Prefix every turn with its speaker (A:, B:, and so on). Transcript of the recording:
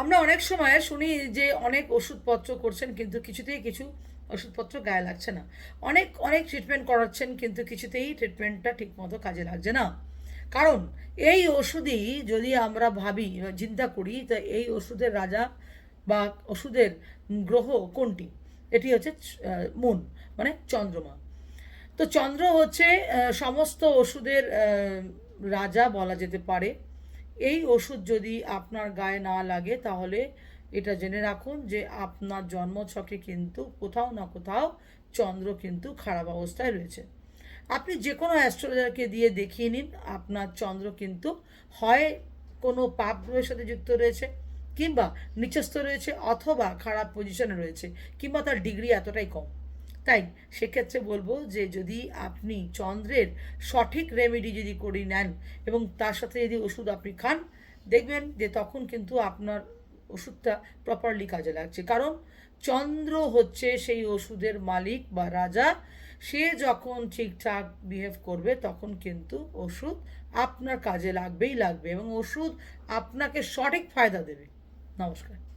A: আমরা অনেক সময় শুনি যে অনেক ওষুধপত্র করছেন, কিন্তু কিছুতেই কিছু ওষুধপত্র গায়ে লাগছে না। অনেক অনেক ট্রিটমেন্ট করাচ্ছেন, কিন্তু কিছুতেই ট্রিটমেন্টটা ঠিকমতো কাজে লাগছে না। কারণ এই ওষুধই যদি আমরা ভাবি, চিন্তা করি, তা এই ওষুধের রাজা বা ওষুধের গ্রহ কোনটি? এটি হচ্ছে মুন মানে চন্দ্রমা। তো চন্দ্র হচ্ছে সমস্ত ওষুধের রাজা বলা যেতে পারে। এই ওষুধ যদি আপনার গায়ে না লাগে, তাহলে এটা জেনে রাখুন যে আপনার জন্মছকে কিন্তু কোথাও না কোথাও চন্দ্র কিন্তু খারাপ অবস্থায় রয়েছে। আপনি যে কোনো অ্যাস্ট্রোলজারকে দিয়ে দেখিয়ে নিন, আপনার চন্দ্র কিন্তু হয় কোনো পাপ গ্রহের সাথে যুক্ত রয়েছে কিংবা নিচস্থ রয়েছে অথবা খারাপ পজিশনে রয়েছে কিংবা তার ডিগ্রি এতটাই কম। তাই সেক্ষেত্রে বলব যে যদি আপনি চন্দ্রের সঠিক রেমেডি যদি করে নেন এবং তার সাথে যদি ওষুধ আপনি খান, দেখবেন যে তখন কিন্তু আপনার ওষুধটা প্রপারলি কাজে লাগছে। কারণ চন্দ্র হচ্ছে সেই ওষুধের মালিক বা রাজা। সে যখন ঠিকঠাক বিহেভ করবে, তখন কিন্তু ওষুধ আপনার কাজে লাগবেই লাগবে এবং ওষুধ আপনাকে সঠিক ফায়দা দেবে। নমস্কার।